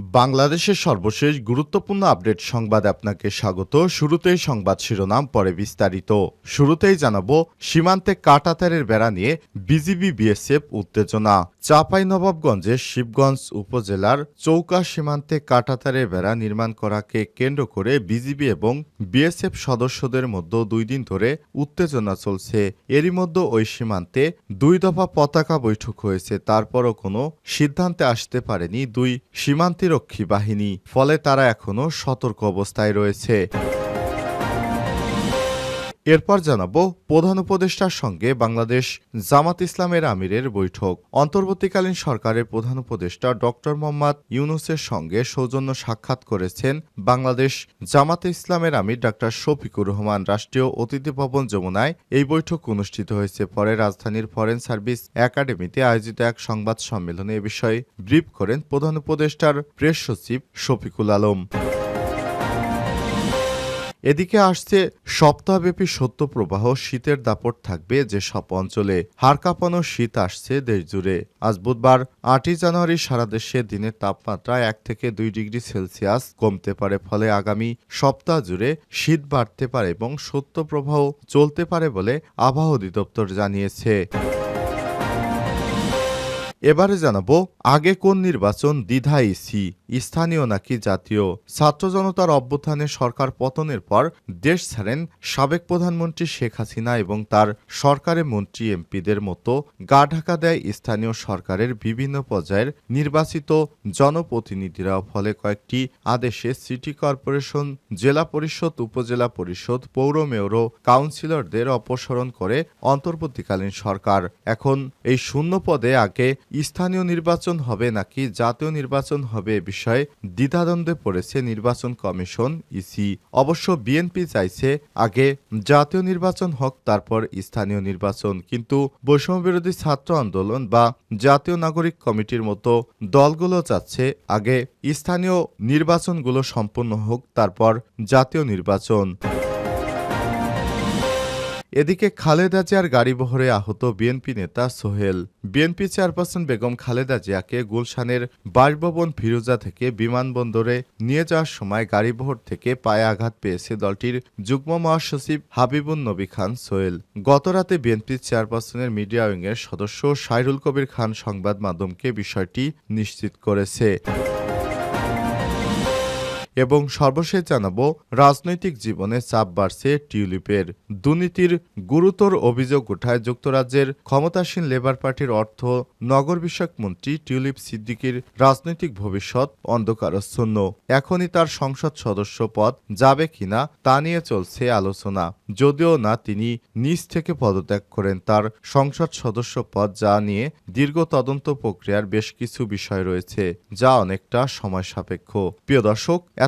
বাংলাদেশের সর্বশেষ গুরুত্বপূর্ণ আপডেট সংবাদ আপনাকে স্বাগত। শুরুতেই সংবাদ শিরোনাম, পরে বিস্তারিত। শুরুতেই জানাব, সীমান্তে কাটাতারের বেড়া নিয়ে বিজিবি, বিএসএফ উত্তেজনা। চাঁপাইনবাবগঞ্জের শিবগঞ্জ উপজেলার চৌকা সীমান্তে কাটাতারের বেড়া নির্মাণ করাকে কেন্দ্র করে বিজিবি এবং বিএসএফ সদস্যদের মধ্যে দুই দিন ধরে উত্তেজনা চলছে। এরই মধ্যে ওই সীমান্তে দুই দফা পতাকা বৈঠক হয়েছে। তারপরও কোনো সিদ্ধান্তে আসতে পারেনি দুই সীমান্তিরক্ষী বাহিনী ফলে তারা এখনও সতর্ক অবস্থায় রয়েছে। এরপর জানাব প্রধান উপদেষ্টার সঙ্গে বাংলাদেশ জামাত ইসলামের আমিরের বৈঠক। অন্তর্বর্তীকালীন সরকারের প্রধান উপদেষ্টা ডক্টর মোহাম্মদ ইউনুসের সঙ্গে সৌজন্য সাক্ষাৎ করেছেন বাংলাদেশ জামাতে ইসলামের আমির ডাক্তার শফিকুর রহমান। রাষ্ট্রীয় অতিথি ভবন যমুনায় এই বৈঠক অনুষ্ঠিত হয়েছে। পরে রাজধানীর ফরেন সার্ভিস একাডেমিতে আয়োজিত এক সংবাদ সম্মেলনে এ বিষয়ে ব্রিফ করেন প্রধান উপদেষ্টার প্রেস সচিব শফিকুল আলম। এদিকে আসছে সপ্তাহব্যাপী সত্যপ্রবাহ শীতের দাপট থাকবে যে সব অঞ্চলে হাড় কাঁপানো শীত আসছে দেশ জুড়ে। আজ বুধবার আটই জানুয়ারি সারা দেশে দিনের তাপমাত্রা এক থেকে দুই ডিগ্রি সেলসিয়াস কমতে পারে, ফলে আগামী সপ্তাহ জুড়ে শীত বাড়তে পারে এবং সত্যপ্রবাহ চলতে পারে বলে আবহাওয়া অধিদপ্তর জানিয়েছে। এবারে জানাব আগে কোন নির্বাচন দ্বিধা ইসি স্থানীয় নাকি জাতীয়? ছাত্র জনতার অভ্যুত্থানে সরকার পতনের পর দেশ ছাড়েন সাবেক প্রধানমন্ত্রী শেখ হাসিনা এবং তার সরকারের মন্ত্রী এমপিদের মতো গা ঢাকা দেয় স্থানীয় সরকারের বিভিন্ন পর্যায়ের নির্বাচিত জনপ্রতিনিধিরা ফলে কয়েকটি আদেশে সিটি কর্পোরেশন, জেলা পরিষদ, উপজেলা পরিষদ, পৌর মেয়র ও কাউন্সিলরদের অপসারণ করে অন্তর্বর্তীকালীন সরকার। এখন এই শূন্য পদে আগে স্থানীয় নির্বাচন হবে নাকি জাতীয় নির্বাচন হবে এ বিষয়ে দ্বিধাদ্বন্দ্বে পড়েছে নির্বাচন কমিশন, ইসি। অবশ্য বিএনপি চাইছে আগে জাতীয় নির্বাচন হোক, তারপর স্থানীয় নির্বাচন। কিন্তু বৈষম্যবিরোধী ছাত্র আন্দোলন বা জাতীয় নাগরিক কমিটির মতো দলগুলো চাচ্ছে আগে স্থানীয় নির্বাচনগুলো সম্পন্ন হোক, তারপর জাতীয় নির্বাচন। এদিকে খালেদা জিয়ার গাড়িবহরে আহত বিএনপি নেতা সোহেল। বিএনপি চেয়ারপারসন বেগম খালেদা জিয়াকে গুলশানের বাসভবন ফিরোজা থেকে বিমানবন্দরে নিয়ে যাওয়ার সময় গাড়িবহর থেকে পায়ে আঘাত পেয়েছে দলটির যুগ্ম মহাসচিব হাবিবুন নবী খান সোহেল। গতরাতে বিএনপি চেয়ারপারসনের মিডিয়া উইংয়ের সদস্য সাইরুল কবির খান সংবাদ মাধ্যমকে বিষয়টি নিশ্চিত করেছে। এবং সর্বশেষ জানাব, রাজনৈতিক জীবনে চাপ বাড়ছে টিউলিপের। দুর্নীতির গুরুতর অভিযোগ ওঠায় যুক্তরাজ্যের ক্ষমতাসীন লেবার পার্টির অর্থ নগর বিষয়ক মন্ত্রী টিউলিপ সিদ্দিকির রাজনৈতিক ভবিষ্যৎ অন্ধকারাচ্ছন্ন। এখনই তার সংসদ সদস্য পদ যাবে কিনা তা নিয়ে চলছে আলোচনা। যদিও না, তিনি নিজ থেকে পদত্যাগ করেন তার সংসদ সদস্য পদ, যা নিয়ে দীর্ঘ তদন্ত প্রক্রিয়ার বেশ কিছু বিষয় রয়েছে, যা অনেকটা সময় সাপেক্ষ। প্রিয় দর্শক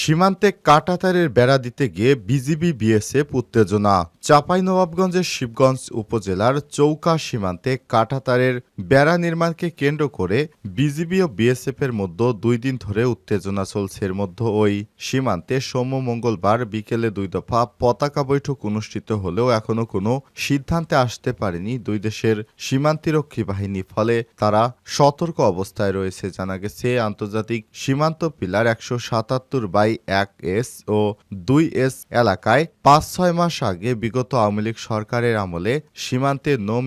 সীমান্তে কাটাতারের বেড়া দিতে গিয়ে বিজিবি, বিএসএফ উত্তেজনা। চাঁপাইনবাবগঞ্জের শিবগঞ্জ উপজেলার চৌকা সীমান্তে কাটাতারের বেড়া নির্মাণকে কেন্দ্র করে বিজিবি ও বিএসএফ এর মধ্যে দুই দিন ধরে উত্তেজনা চলছে। এর মধ্যে ওই সীমান্তে সোম মঙ্গলবার বিকেলে দুই দফা পতাকা বৈঠক অনুষ্ঠিত হলেও এখনও কোনো সিদ্ধান্তে আসতে পারেনি দুই দেশের সীমান্তিরক্ষী বাহিনী। ফলে তারা সতর্ক অবস্থায় রয়েছে, জানা গেছে। আন্তর্জাতিক সীমান্ত পিলার একশো সাতাত্তর বাই এক এস ও দুই এস এলাকায় পাঁচ ছয় মাস আগে বিগত আওয়ামী লীগ সরকারের আমলে সীমান্তে নো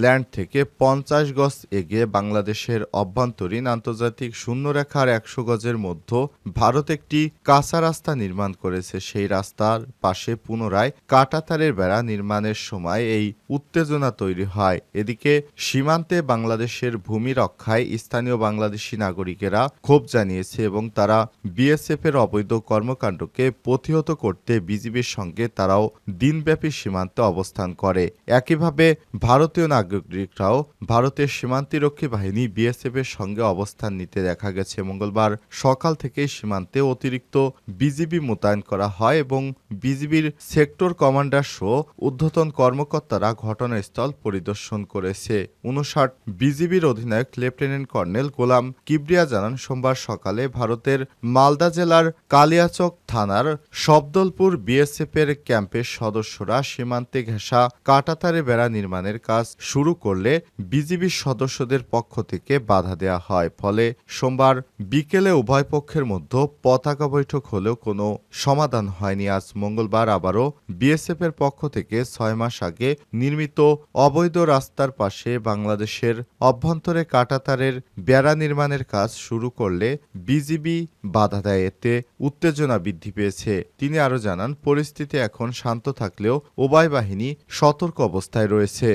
ল্যান্ড থেকে পঞ্চাশ গজ এগিয়ে বাংলাদেশের অভ্যন্তরীণ আন্তর্জাতিক শূন্যরেখার একশো গজের মধ্যে ভারত একটি কাঁচা রাস্তা নির্মাণ করেছে। সেই রাস্তার পাশে পুনরায় কাটাতারের বেড়া নির্মাণের সময় এই উত্তেজনা তৈরি হয়। এদিকে সীমান্তে বাংলাদেশের ভূমি রক্ষায় স্থানীয় বাংলাদেশি নাগরিকেরা ক্ষোভ জানিয়েছে এবং তারা বিএসএফ এর অবৈধ কর্মকাণ্ডকে প্রতিহত করতে বিজিবির সঙ্গে তারাও দিনব্যাপী সীমান্তে অবস্থান করে। একইভাবে ভারতীয় নাগরিকরাও ভারতের সীমান্তিরক্ষী বাহিনী বিএসএফ এর সঙ্গে অবস্থান নিতে দেখা গেছে। মঙ্গলবার সকাল থেকেই সীমান্তে অতিরিক্ত বিজিবি মোতায়েন করা হয় এবং বিজিবির সেক্টর কমান্ডার সহ ঊর্ধ্বতন কর্মকর্তারা ঘটনাস্থল পরিদর্শন করেছে। উনষাট বিজিবির অধিনায়ক লেফটেন্যান্ট কর্নেল গোলাম কিবরিয়া জানান, সোমবার সকালে ভারতের মালদা জেলার কালিয়াচক থানার শব্দলপুর বিএসএফ এর ক্যাম্পের সদস্যরা সীমান্তে ঘেঁষা কাটাতারে বেড়া নির্মাণের কাজ শুরু করলে বিজিবির সদস্যদের পক্ষ থেকে বাধা দেওয়া হয়। ফলে সোমবার বিকেলে উভয় পক্ষের মধ্যে পতাকা বৈঠক হলেও কোনো সমাধান হয়নি। আজ মঙ্গলবার আবারও বিএসএফ এর পক্ষ থেকে ছয় মাস আগে নির্মিত অবৈধ রাস্তার পাশে বাংলাদেশের অভ্যন্তরে কাটাতারের বেড়া নির্মাণের কাজ শুরু করলে বিজিবি বাধা দেয়। এতে উত্তেজনা বৃদ্ধি পেয়েছে। তিনি আরও জানান, পরিস্থিতি এখন শান্ত থাকলেও উভয় বাহিনী সতর্ক অবস্থায় রয়েছে।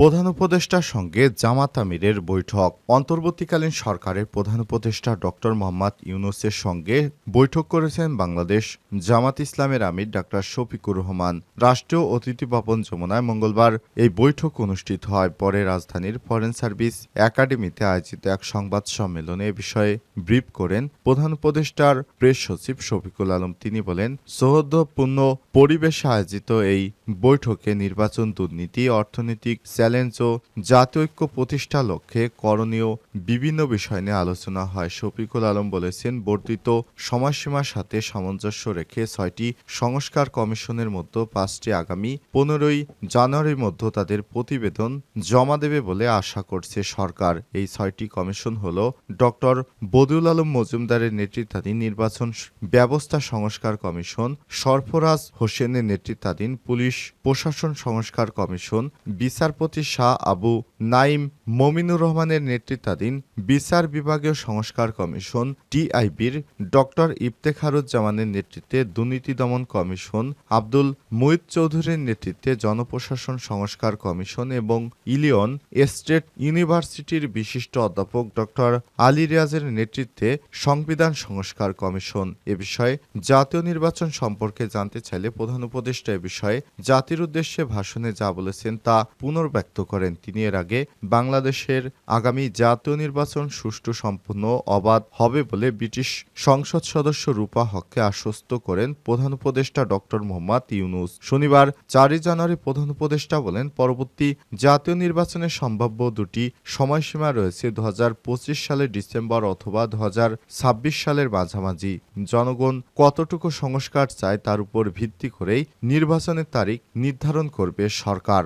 প্রধান উপদেষ্টার সঙ্গে জামাত আমিরের বৈঠক। অন্তর্বর্তীকালীন সরকারের প্রধান উপদেষ্টা ডক্টর মোহাম্মদ ইউনুসের সঙ্গে বৈঠক করেছেন বাংলাদেশ জামাত ইসলামের আমির ডাক্তার শফিকুর রহমান। রাষ্ট্রীয় অতিথি ভবন যমুনায় মঙ্গলবার এই বৈঠক অনুষ্ঠিত হয়। পরে রাজধানীর ফরেন সার্ভিস একাডেমিতে আয়োজিত এক সংবাদ সম্মেলনে এ বিষয়ে ব্রিফ করেন প্রধান উপদেষ্টার প্রেস সচিব শফিকুল আলম। তিনি বলেন, সৌহার্দ্যপূর্ণ পরিবেশে আয়োজিত এই বৈঠকে নির্বাচন, দুর্নীতি, অর্থনৈতিক চ্যালেঞ্জ ও জাতীয় ঐক্য প্রতিষ্ঠা লক্ষ্যে করণীয় বিভিন্ন বিষয় নিয়ে আলোচনা হয়। শফিকুল আলম বলেছেন, বর্ধিত সময়সীমার সাথে সামঞ্জস্য রেখে ছয়টি সংস্কার কমিশনের মধ্যে পাঁচটি আগামী পনেরোই জানুয়ারির মধ্যে তাদের প্রতিবেদন জমা দেবে বলে আশা করছে সরকার। এই ছয়টি কমিশন হল ডক্টর বদিউল আলম মজুমদারের নেতৃত্বাধীন নির্বাচন ব্যবস্থা সংস্কার কমিশন, সরফরাজ হোসেনের নেতৃত্বাধীন পুলিশ প্রশাসন সংস্কার কমিশন, বিচারপতি শাহ আবু নাইম মমিনুর রহমানের নেতৃত্বাধীন বিচার বিভাগীয় সংস্কার কমিশন টিআইবির ডক্টর ইফতেখারুজ্জামানের নেতৃত্বে দুর্নীতি দমন কমিশন, আব্দুল মুইদ চৌধুরীর নেতৃত্বে জনপ্রশাসন সংস্কার কমিশন এবং ইলিয়ন স্টেট ইউনিভার্সিটির বিশিষ্ট অধ্যাপক ডক্টর আলী রিয়াজের নেতৃত্বে সংবিধান সংস্কার কমিশন। এ বিষয়ে জাতীয় নির্বাচন সম্পর্কে জানতে চাইলে প্রধান উপদেষ্টা এ বিষয়ে জাতির উদ্দেশ্যে ভাষণে যা বলেছেন তা পুনর্ব্যক্ত করেন তিনি এর আগে, বাংলাদেশের আগামী জাতীয় নির্বাচন সুষ্ঠু, সম্পূর্ণ অবাধ হবে বলে ব্রিটিশ সংসদ সদস্য রূপা হককে আশ্বস্ত করেন প্রধান উপদেষ্টা ডক্টর মোহাম্মদ ইউনুস। শনিবার চারই জানুয়ারি প্রধান উপদেষ্টা বলেন, পরবর্তী জাতীয় নির্বাচনের সম্ভাব্য দুটি সময়সীমা রয়েছে দু হাজার পঁচিশ সালের ডিসেম্বর অথবা দু হাজার ছাব্বিশ সালের মাঝামাঝি। জনগণ কতটুকু সংস্কার চায় তার উপর ভিত্তি করেই নির্বাচনের তারিখ নির্ধারণ করবে সরকার।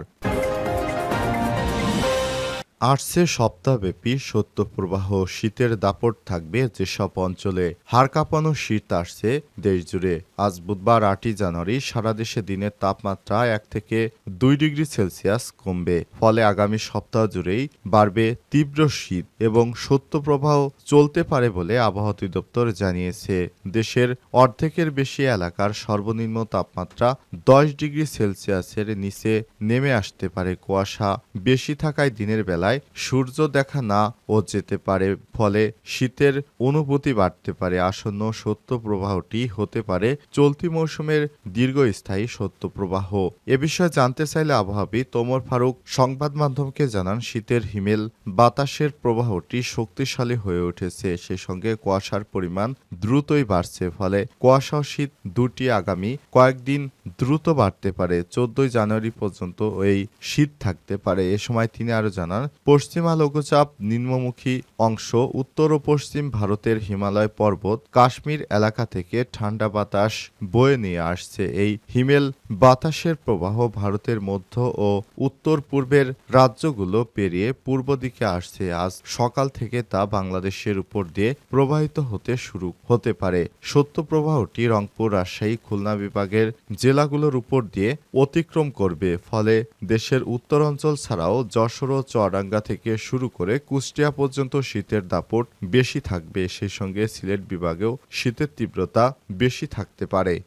আসছে সপ্তাহব্যাপী শৈত্যপ্রবাহ শীতের দাপট থাকবে যেসব অঞ্চলে হাড় কাঁপানো শীত আসছে দেশজুড়ে। আজ বুধবার আটই জানুয়ারি, সারা দেশে দিনের তাপমাত্রা এক থেকে দুই ডিগ্রি সেলসিয়াস কমবে। ফলে আগামী সপ্তাহ জুড়েই বাড়বে তীব্র শীত এবং শৈত্যপ্রবাহ চলতে পারে বলে আবহাওয়া অধিদপ্তর জানিয়েছে। দেশের অর্ধেকের বেশি এলাকার সর্বনিম্ন তাপমাত্রা দশ ডিগ্রি সেলসিয়াসের নিচে নেমে আসতে পারে। কুয়াশা বেশি থাকায় দিনের বেলায় সূর্য দেখা না ও যেতে পারে, ফলে শীতের অনুভূতি বাড়তে পারে। আসন্ন সত্য প্রবাহটি হতে পারে চলতি মৌসুমের দীর্ঘস্থায়ী সত্য প্রবাহ এ বিষয়ে জানতে চাইলে আবহাওয়াবিদ তোমর ফারুক সংবাদ মাধ্যমকে জানান, শীতের হিমেল বাতাসের প্রবাহটি শক্তিশালী হয়ে উঠেছে। সে সঙ্গে কুয়াশার পরিমাণ দ্রুতই বাড়ছে, ফলে কুয়াশা শীত দুটি আগামী কয়েকদিন দ্রুত বাড়তে পারে। চোদ্দই জানুয়ারি পর্যন্ত এই শীত থাকতে পারে। এ সময় তিনি আরও জানান পশ্চিমা লঘুচাপ নিম্নমুখী অংশ উত্তর ও পশ্চিম ভারতের হিমালয় পর্বত কাশ্মীর এলাকা থেকে ঠান্ডা বাতাস বয়ে নিয়ে আসছে। এই হিমেল বাতাসের প্রবাহ ভারতের মধ্য ও উত্তর পূর্বের রাজ্যগুলো পেরিয়ে পূর্ব দিকে আসছে। আজ সকাল থেকে তা বাংলাদেশের উপর দিয়ে প্রবাহিত হতে শুরু হতে পারে। সত্য প্রবাহটি রংপুর, রাজশাহী, খুলনা বিভাগের জেলাগুলোর উপর দিয়ে অতিক্রম করবে। ফলে দেশের উত্তর অঞ্চল ছাড়াও যশোর ও চুয়াডাঙ্গা থেকে শুরু করে কুষ্টিয়া পর্যন্ত শীতের দাপট বেশি থাকবে। সেই সঙ্গে সিলেট বিভাগেও শীতের তীব্রতা বেশি থাকতে পারে।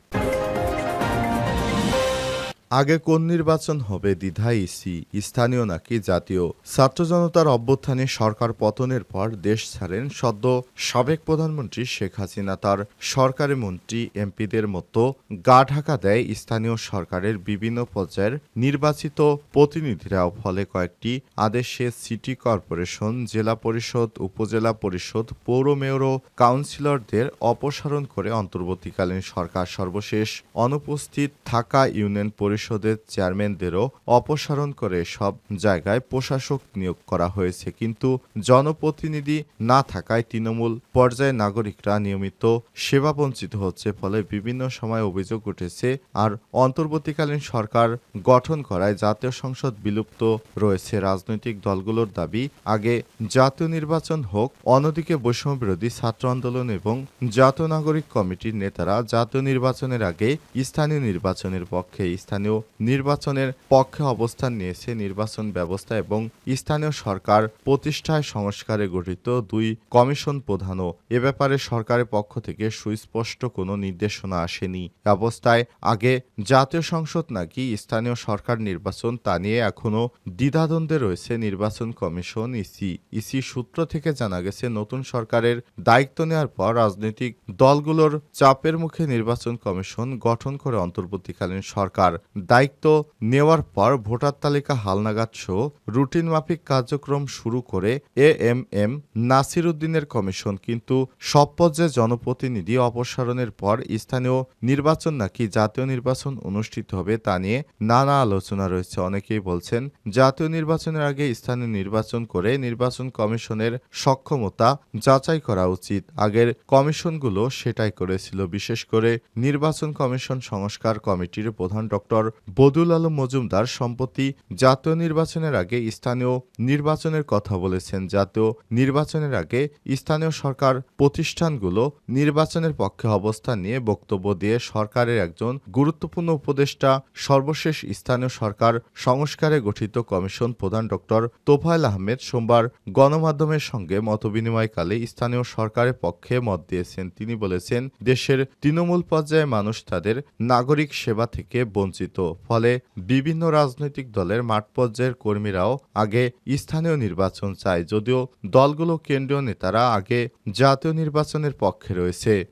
আগে কোন নির্বাচন হবে দ্বিধা ইসি স্থানীয় নাকি জাতীয়? ছাত্র জনতার অভ্যুত্থানে সরকার পতনের পর দেশ ছাড়েন সদ্য সাবেক প্রধানমন্ত্রী শেখ হাসিনা। তার সরকারি মন্ত্রী এমপিদের মতো গা ঢাকা দেয় স্থানীয় সরকারের বিভিন্ন পর্যায়ের নির্বাচিত প্রতিনিধিরাও। ফলে কয়েকটি আদেশে সিটি কর্পোরেশন, জেলা পরিষদ, উপজেলা পরিষদ, পৌর মেয়র ও কাউন্সিলরদের অপসারণ করে অন্তর্বর্তীকালীন সরকার সর্বশেষ অনুপস্থিত থাকা ইউনিয়ন পরিষদের চেয়ারম্যানদেরও অপসারণ করে সব জায়গায় প্রশাসক নিয়োগ করা হয়েছে। কিন্তু জনপ্রতিনিধি না থাকায় তৃণমূল পর্যায়ে নাগরিকরা নিয়মিত সেবা বঞ্চিত হচ্ছে। ফলে বিভিন্ন সময় অভিযোগ উঠেছে, আর অন্তর্বর্তীকালীন সরকার গঠন করায় জাতীয় সংসদ বিলুপ্ত রয়েছে। রাজনৈতিক দলগুলোর দাবি, আগে জাতীয় নির্বাচন হোক, অন্যদিকে বৈষম্য বিরোধী ছাত্র আন্দোলন এবং জাতীয় নাগরিক কমিটির নেতারা জাতীয় নির্বাচনের আগে স্থানীয় নির্বাচনের পক্ষে স্থানীয় নির্বাচনের পক্ষে অবস্থান নিয়েছে নির্বাচন ব্যবস্থা এবং স্থানীয় সরকার প্রতিষ্ঠায় সংস্কারে গঠিত দুই কমিশন প্রধানও। এ ব্যাপারে সরকারের পক্ষ থেকে সুস্পষ্ট কোনো নির্দেশনা আসেনি। অবস্থায় আগে জাতীয় সংসদ নাকি স্থানীয় সরকার নির্বাচন তা নিয়ে এখনও দ্বিধাদ্বন্দ্বে রয়েছে নির্বাচন কমিশন ইসি। ইসি সূত্র থেকে জানা গেছে, নতুন সরকারের দায়িত্ব নেওয়ার পর রাজনৈতিক দলগুলোর চাপের মুখে নির্বাচন কমিশন গঠন করে অন্তর্বর্তীকালীন সরকার। দায়িত্ব নেওয়ার পর ভোটার তালিকা হালনাগাদ সহ রুটিন মাফিক কার্যক্রম শুরু করে এ এম এম নাসির উদ্দিনের কমিশন। কিন্তু সব পর্যায়ে জনপ্রতিনিধি অপসারণের পর স্থানীয় নির্বাচন নাকি জাতীয় নির্বাচন অনুষ্ঠিত হবে তা নিয়ে নানা আলোচনা রয়েছে। অনেকেই বলছেন, জাতীয় নির্বাচনের আগে স্থানীয় নির্বাচন করে নির্বাচন কমিশনের সক্ষমতা যাচাই করা উচিত। আগের কমিশনগুলো সেটাই করেছিল। বিশেষ করে নির্বাচন কমিশন সংস্কার কমিটির প্রধান ডক্টর বদুল আলম মজুমদার সম্প্রতি জাতীয় নির্বাচনের আগে স্থানীয় নির্বাচনের কথা বলেছেন। জাতীয় নির্বাচনের আগে স্থানীয় সরকার প্রতিষ্ঠানগুলো নির্বাচনের পক্ষে অবস্থান নিয়ে বক্তব্য দিয়ে সরকারের একজন গুরুত্বপূর্ণ উপদেষ্টা, সর্বশেষ স্থানীয় সরকার সংস্কারে গঠিত কমিশন প্রধান ডক্টর তোফায়েল আহমেদ সোমবার গণমাধ্যমের সঙ্গে মতবিনিময়কালে স্থানীয় সরকারের পক্ষে মত দিয়েছেন। তিনি বলেছেন, দেশের তৃণমূল পর্যায়ে মানুষ তাদের নাগরিক সেবা থেকে বঞ্চিত। ফলে বিভিন্ন রাজনৈতিক দলের মাঠ পর্যায়ের কর্মীরাও আগে স্থানীয় নির্বাচন চায়, যদিও দলগুলো কেন্দ্রীয় নেতারা আগে জাতীয় নির্বাচনের পক্ষে রয়েছে।